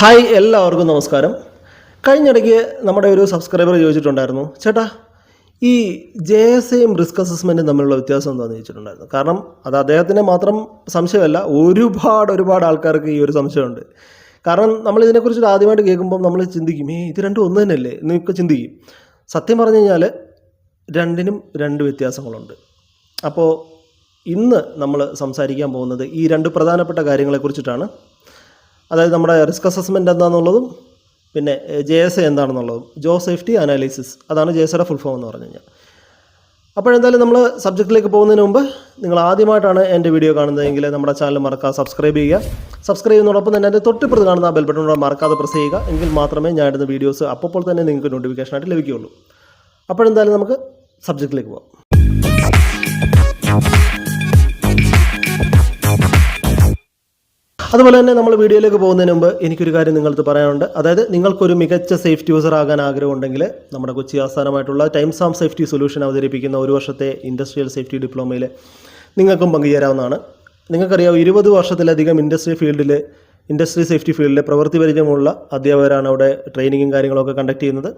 Hi എല്ലാവർക്കും നമസ്കാരം. കഴിഞ്ഞിടയ്ക്ക് നമ്മുടെ ഒരു സബ്സ്ക്രൈബർ ചോദിച്ചിട്ടുണ്ടായിരുന്നു ചേട്ടാ ഈ ജെ എസ് എയും റിസ്ക് അസസ്മെന്റും തമ്മിലുള്ള വ്യത്യാസം എന്താണെന്ന് ചോദിച്ചിട്ടുണ്ടായിരുന്നു. കാരണം അത് അദ്ദേഹത്തിന് മാത്രം സംശയമല്ല ഒരുപാട് ഒരുപാട് ആൾക്കാർക്ക് ഈ ഒരു സംശയമുണ്ട്. കാരണം നമ്മൾ ഇതിനെക്കുറിച്ച് ആദ്യമായിട്ട് കേൾക്കുമ്പോൾ നമ്മൾ ചിന്തിക്കും ഏ ഇത് രണ്ടും ഒന്ന് തന്നെയല്ലേ? എന്നൊക്കെ ചിന്തിക്കും. സത്യം പറഞ്ഞു കഴിഞ്ഞാൽ രണ്ടിനും രണ്ട് വ്യത്യാസങ്ങളുണ്ട്. അപ്പോൾ ഇന്ന് നമ്മൾ സംസാരിക്കാൻ പോകുന്നത് ഈ രണ്ട് പ്രധാനപ്പെട്ട കാര്യങ്ങളെക്കുറിച്ചിട്ടാണ്. അതായത് നമ്മുടെ റിസ്ക് അസസ്മെന്റ് എന്താണെന്നുള്ളതും പിന്നെ ജെ എസ് എ എന്താണെന്നുള്ളതും ജോ സേഫ്റ്റി അനാലിസിസ് അതാണ് ജെ എസ് എയുടെ ഫുൾ ഫോം എന്ന് പറഞ്ഞു കഴിഞ്ഞാൽ. അപ്പോഴെന്തായാലും നമ്മൾ സബ്ജക്റ്റിലേക്ക് പോകുന്നതിന് മുമ്പ് നിങ്ങൾ ആദ്യമായിട്ടാണ് എന്റെ വീഡിയോ കാണുന്നതെങ്കിൽ നമ്മുടെ ചാനൽ മറക്കാതെ സബ്സ്ക്രൈബ് ചെയ്യുക. സബ്സ്ക്രൈബ് ചെയ്യുന്നതോടൊപ്പം തന്നെ എന്റെ തൊട്ടിപ്പുറത്ത് കാണുന്ന ബെൽ ബട്ടൺ മറക്കാതെ പ്രസ് ചെയ്യുക. എങ്കിൽ മാത്രമേ ഞാൻ ഇടുന്ന വീഡിയോസ് അപ്പോൾ തന്നെ നിങ്ങൾക്ക് നോട്ടിഫിക്കേഷനായിട്ട് ലഭിക്കുകയുള്ളൂ. അപ്പോഴെന്തായാലും നമുക്ക് സബ്ജക്റ്റിലേക്ക് പോകാം അതുപോലെ തന്നെ നമ്മൾ വീഡിയോയിലേക്ക് പോകുന്നതിന് മുമ്പ് എനിക്കൊരു കാര്യം നിങ്ങൾക്ക് പറയാനുണ്ട്. അതായത് നിങ്ങൾക്കൊരു മികച്ച സേഫ്റ്റി യൂസർ ആകാൻ ആഗ്രഹമുണ്ടെങ്കിൽ നമ്മുടെ കൊച്ചി ആസ്ഥാനമായിട്ടുള്ള ടൈംസ് ആം സേഫ്റ്റി സൊല്യൂഷൻ അവതരിപ്പിക്കുന്ന ഒരു വർഷത്തെ ഇൻഡസ്ട്രിയൽ സേഫ്റ്റി ഡിപ്ലോമയിൽ നിങ്ങൾക്കും പങ്കുചേരാവുന്നതാണ്. നിങ്ങൾക്കറിയാം ഇരുപത് വർഷത്തിലധികം ഇൻഡസ്ട്രി ഫീൽഡിൽ ഇൻഡസ്ട്രി സേഫ്റ്റി ഫീൽഡിലെ പ്രവൃത്തി പരിചയമുള്ള അധ്യാപകരാണ് അവിടെ ട്രെയിനിങ്ങും കാര്യങ്ങളൊക്കെ കണ്ടക്ട് ചെയ്യുന്നത്.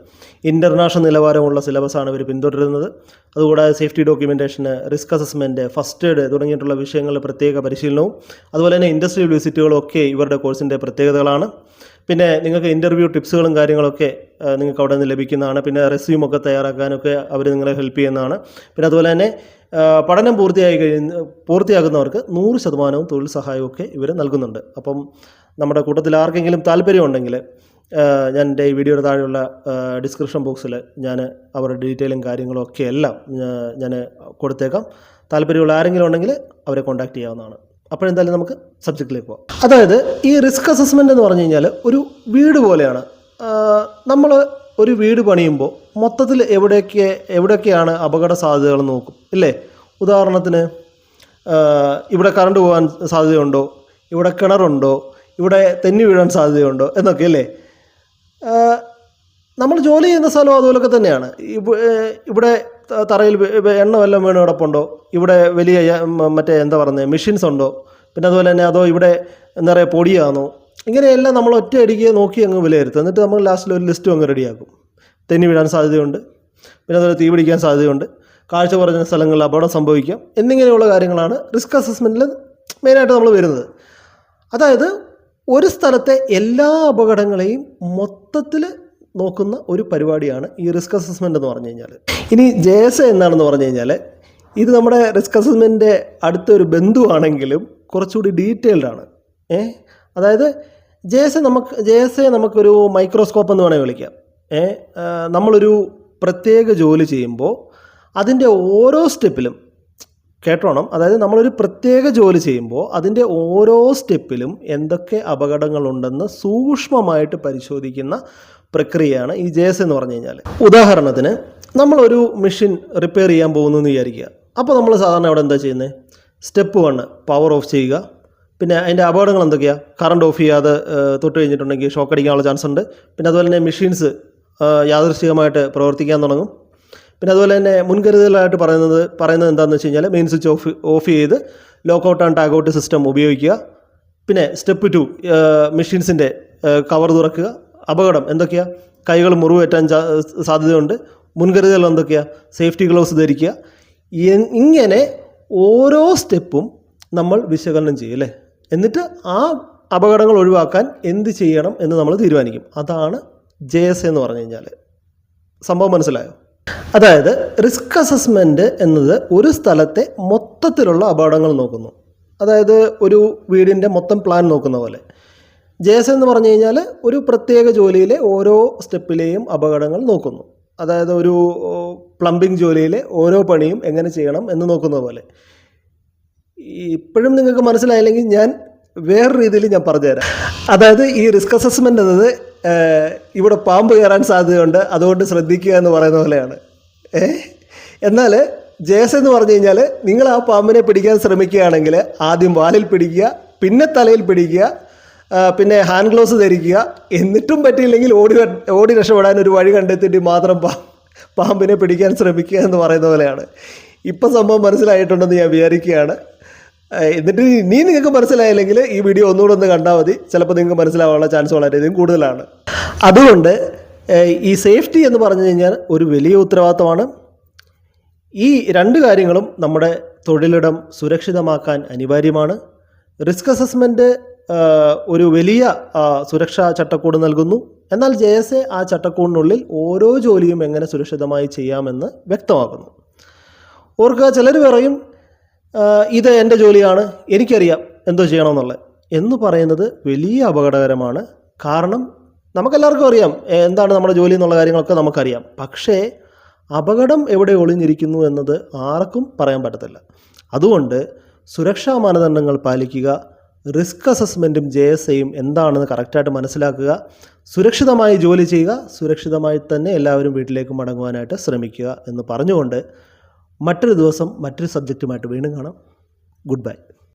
ഇന്റർനാഷണൽ നിലവാരമുള്ള സിലബസാണ് ഇവർ പിന്തുടരുന്നത്. അതുകൂടാതെ സേഫ്റ്റി ഡോക്യുമെന്റേഷന് റിസ്ക് അസസ്മെന്റ് ഫസ്റ്റ് എയ്ഡ് തുടങ്ങിയിട്ടുള്ള വിഷയങ്ങളിൽ പ്രത്യേക പരിശീലനവും അതുപോലെ തന്നെ ഇൻഡസ്ട്രിയൽ വിസിറ്റുകളൊക്കെ ഇവരുടെ കോഴ്സിന്റെ പ്രത്യേകതകളാണ്. പിന്നെ നിങ്ങൾക്ക് ഇന്റർവ്യൂ ടിപ്സുകളും കാര്യങ്ങളൊക്കെ നിങ്ങൾക്ക് അവിടെ നിന്ന് ലഭിക്കുന്നതാണ്. പിന്നെ റെസ്യൂമൊക്കെ തയ്യാറാക്കാനൊക്കെ അവർ നിങ്ങളെ ഹെൽപ്പ് ചെയ്യുന്നതാണ്. പിന്നെ അതുപോലെ തന്നെ പഠനം പൂർത്തിയായി കഴിയുന്ന പൂർത്തിയാകുന്നവർക്ക് നൂറ് ശതമാനവും തൊഴിൽ സഹായമൊക്കെ ഇവർ നൽകുന്നുണ്ട്. അപ്പം നമ്മുടെ കൂട്ടത്തിൽ ആർക്കെങ്കിലും താല്പര്യമുണ്ടെങ്കിൽ ഞാൻ എന്റെ ഈ വീഡിയോയുടെ താഴെയുള്ള ഡിസ്ക്രിപ്ഷൻ ബോക്സിൽ ഞാൻ അവരുടെ ഡീറ്റെയിലും കാര്യങ്ങളും ഒക്കെ എല്ലാം ഞാൻ കൊടുത്തേക്കാം. താല്പര്യമുള്ള ആരെങ്കിലും ഉണ്ടെങ്കിൽ അവരെ കോൺടാക്ട് ചെയ്യാവുന്നതാണ്. അപ്പോഴെന്തായാലും നമുക്ക് സബ്ജക്റ്റിലേക്ക് പോകാം അതായത് ഈ റിസ്ക് അസസ്മെന്റ് എന്ന് പറഞ്ഞു കഴിഞ്ഞാൽ ഒരു വീട് പോലെയാണ്. നമ്മൾ ഒരു വീട് പണിയുമ്പോൾ മൊത്തത്തിൽ എവിടെയൊക്കെ എവിടെയൊക്കെയാണ് അപകട സാധ്യതകൾ നോക്കും. ഇല്ലേ? ഉദാഹരണത്തിന് ഇവിടെ കറണ്ട് പോകാൻ സാധ്യതയുണ്ടോ? ഇവിടെ കിണറുണ്ടോ? ഇവിടെ തെന്നി വീഴാൻ സാധ്യതയുണ്ടോ? എന്നൊക്കെ അല്ലേ നമ്മൾ ജോലി ചെയ്യുന്ന സ്ഥലം അതുപോലൊക്കെ തന്നെയാണ്. ഇവിടെ തറയിൽ എണ്ണ വല്ലതും വീണ് കിടപ്പുണ്ടോ? ഇവിടെ വലിയ മറ്റേ എന്താ പറയുന്നത് മെഷീൻസ് ഉണ്ടോ? പിന്നെ അതുപോലെ തന്നെ അതോ ഇവിടെ നിറയെ പൊടിയാണോ? ഇങ്ങനെയെല്ലാം നമ്മൾ ഒറ്റ അടിക്ക് നോക്കി അങ്ങ് വിലയിരുത്തും. എന്നിട്ട് നമ്മൾ ലാസ്റ്റിൽ ഒരു ലിസ്റ്റും അങ്ങ് റെഡിയാക്കും തെന്നി വിടാൻ സാധ്യതയുണ്ട്. പിന്നെ അതുപോലെ തീ പിടിക്കാൻ സാധ്യതയുണ്ട്. കാഴ്ച കുറഞ്ഞ സ്ഥലങ്ങളിൽ അപകടം സംഭവിക്കാം. എന്നിങ്ങനെയുള്ള കാര്യങ്ങളാണ് റിസ്ക് അസസ്മെന്റിൽ മെയിനായിട്ട് നമ്മൾ വരുന്നത്. അതായത് ഒരു സ്ഥലത്തെ എല്ലാ അപകടങ്ങളെയും മൊത്തത്തിൽ നോക്കുന്ന ഒരു പരിപാടിയാണ് ഈ റിസ്ക് അസസ്മെന്റ് എന്ന് പറഞ്ഞു കഴിഞ്ഞാൽ ഇനി ജെ എസ് എന്നാണെന്ന് പറഞ്ഞു കഴിഞ്ഞാൽ ഇത് നമ്മുടെ റിസ്ക് അസസ്മെന്റിന്റെ അടുത്തൊരു ബന്ധുവാണെങ്കിലും കുറച്ചുകൂടി ഡീറ്റെയിൽഡാണ് ഏ? അതായത് ജെ എസ് എ നമുക്ക് ജെ എസ് എ നമുക്കൊരു മൈക്രോസ്കോപ്പ് എന്ന് വേണമെങ്കിൽ വിളിക്കാം. ഏ നമ്മളൊരു പ്രത്യേക ജോലി ചെയ്യുമ്പോൾ അതിന്റെ ഓരോ സ്റ്റെപ്പിലും കേട്ടോണം. അതായത് നമ്മളൊരു പ്രത്യേക ജോലി ചെയ്യുമ്പോൾ അതിന്റെ ഓരോ സ്റ്റെപ്പിലും എന്തൊക്കെ അപകടങ്ങളുണ്ടെന്ന് സൂക്ഷ്മമായിട്ട് പരിശോധിക്കുന്ന പ്രക്രിയയാണ് ഈ ജെ എസ് എന്ന് പറഞ്ഞു കഴിഞ്ഞാൽ ഉദാഹരണത്തിന് നമ്മളൊരു മെഷീൻ റിപ്പയർ ചെയ്യാൻ പോകുന്നു എന്ന് വിചാരിക്കുക. അപ്പോൾ നമ്മൾ സാധാരണ അവിടെ എന്താ ചെയ്യുന്നത്? സ്റ്റെപ്പ് വണ് പവർ ഓഫ് ചെയ്യുക. പിന്നെ അതിന്റെ അപകടങ്ങൾ എന്തൊക്കെയാണ് കറണ്ട് ഓഫ് ചെയ്യാതെ തൊട്ട് കഴിഞ്ഞിട്ടുണ്ടെങ്കിൽ ഷോക്ക് അടിക്കാനുള്ള ചാൻസ് ഉണ്ട്. പിന്നെ അതുപോലെ തന്നെ മെഷീൻസ് യാദൃശ്ചികമായിട്ട് പ്രവർത്തിക്കാൻ തുടങ്ങും. പിന്നെ അതുപോലെ തന്നെ മുൻകരുതലായിട്ട് പറയുന്നത് പറയുന്നത് എന്താണെന്ന് വെച്ച് കഴിഞ്ഞാൽ മെയിൻ സ്വിച്ച് ഓഫ് ഓഫ് ചെയ്ത് lock out and tag out system ഉപയോഗിക്കുക. പിന്നെ സ്റ്റെപ്പ് ടു മെഷീൻസിന്റെ കവർ തുറക്കുക. അപകടം എന്തൊക്കെയാണ് കൈകൾ മുറിവേറ്റാൻ സാധ്യതയുണ്ട്. മുൻകരുതൽ എന്തൊക്കെയാണ് സേഫ്റ്റി ഗ്ലൗസ് ധരിക്കുക. ഇങ്ങനെ ഓരോ സ്റ്റെപ്പും നമ്മൾ വിശകലനം ചെയ്യും അല്ലേ? എന്നിട്ട് ആ അപകടങ്ങൾ ഒഴിവാക്കാൻ എന്ത് ചെയ്യണം എന്ന് നമ്മൾ തീരുമാനിക്കും. അതാണ് ജെ എസ് എന്ന് പറഞ്ഞു കഴിഞ്ഞാൽ. സംഭവം മനസ്സിലായോ? അതായത് റിസ്ക് അസസ്മെന്റ് എന്നത് ഒരു സ്ഥലത്തെ മൊത്തത്തിലുള്ള അപകടങ്ങൾ നോക്കുന്നു. അതായത് ഒരു വീടിന്റെ മൊത്തം പ്ലാൻ നോക്കുന്ന പോലെ. ജെ എസ് എന്ന് പറഞ്ഞു കഴിഞ്ഞാൽ ഒരു പ്രത്യേക ജോലിയിലെ ഓരോ സ്റ്റെപ്പിലെയും അപകടങ്ങൾ നോക്കുന്നു. അതായത് ഒരു പ്ലംബിംഗ് ജോലിയിലെ ഓരോ പണിയും എങ്ങനെ ചെയ്യണം എന്ന് നോക്കുന്ന പോലെ. ഇപ്പോഴും നിങ്ങൾക്ക് മനസ്സിലായില്ലെങ്കിൽ ഞാൻ വേറെ രീതിയിൽ ഞാൻ പറഞ്ഞുതരാം. അതായത് ഈ റിസ്ക് അസസ്മെന്റ് എന്നത് ഇവിടെ പാമ്പ് കയറാൻ സാധ്യതയുണ്ട്. അതുകൊണ്ട് ശ്രദ്ധിക്കുക എന്ന് പറയുന്ന പോലെയാണ്. ഏ? എന്നാൽ ജേസ് എന്ന് പറഞ്ഞു കഴിഞ്ഞാൽ നിങ്ങൾ ആ പാമ്പിനെ പിടിക്കാൻ ശ്രമിക്കുകയാണെങ്കിൽ ആദ്യം വാലിൽ പിടിക്കുക പിന്നെ തലയിൽ പിടിക്കുക പിന്നെ ഹാൻഡ് ഗ്ലൗസ് ധരിക്കുക. എന്നിട്ടും പറ്റിയില്ലെങ്കിൽ ഓടി ഓടി രക്ഷപ്പെടാൻ ഒരു വഴി കണ്ടെത്തിയിട്ട് മാത്രം പാമ്പിനെ പിടിക്കാൻ ശ്രമിക്കുക എന്ന് പറയുന്ന പോലെയാണ്. ഇപ്പം സംഭവം മനസ്സിലായിട്ടുണ്ടെന്ന് ഞാൻ വിചാരിക്കുകയാണ്. എന്നിട്ട് ഇനി നിങ്ങൾക്ക് മനസ്സിലായില്ലെങ്കിൽ ഈ വീഡിയോ ഒന്നുകൂടെ ഒന്ന് കണ്ടാൽ മതി. ചിലപ്പോൾ നിങ്ങൾക്ക് മനസ്സിലാവാനുള്ള ചാൻസ് വളരെയധികം കൂടുതലാണ്. അതുകൊണ്ട് ഈ സേഫ്റ്റി എന്ന് പറഞ്ഞു കഴിഞ്ഞാൽ ഒരു വലിയ ഉത്തരവാദിത്തമാണ്. ഈ രണ്ട് കാര്യങ്ങളും നമ്മുടെ തൊഴിലിടം സുരക്ഷിതമാക്കാൻ അനിവാര്യമാണ്. റിസ്ക് അസസ്മെന്റ് ഒരു വലിയ സുരക്ഷാ ചട്ടക്കൂട് നൽകുന്നു. എന്നാൽ ജെ എസ് എ ആ ചട്ടക്കൂടിനുള്ളിൽ ഓരോ ജോലിയും എങ്ങനെ സുരക്ഷിതമായി ചെയ്യാമെന്ന് വ്യക്തമാക്കുന്നു. ഓർക്കുക ചിലർ പറയും ഇത് എന്റെ ജോലിയാണ് എനിക്കറിയാം എന്തോ ചെയ്യണമെന്നുള്ളത്. എന്ന് പറയുന്നത് വലിയ അപകടകരമാണ്. കാരണം നമുക്കെല്ലാവർക്കും അറിയാം എന്താണ് നമ്മുടെ ജോലി എന്നുള്ള കാര്യങ്ങളൊക്കെ നമുക്കറിയാം. പക്ഷേ അപകടം എവിടെ ഒളിഞ്ഞിരിക്കുന്നു എന്നത് ആർക്കും പറയാൻ പറ്റത്തില്ല. അതുകൊണ്ട് സുരക്ഷാ മാനദണ്ഡങ്ങൾ പാലിക്കുക റിസ്ക് അസസ്മെന്റും ജെ എസ് എയും എന്താണെന്ന് കറക്റ്റായിട്ട് മനസ്സിലാക്കുക സുരക്ഷിതമായി ജോലി ചെയ്യുക സുരക്ഷിതമായി തന്നെ എല്ലാവരും വീട്ടിലേക്ക് മടങ്ങുവാനായിട്ട് ശ്രമിക്കുക എന്ന് പറഞ്ഞുകൊണ്ട് മറ്റൊരു ദിവസം മറ്റൊരു സബ്ജക്റ്റുമായിട്ട് വീണ്ടും കാണാം. Good bye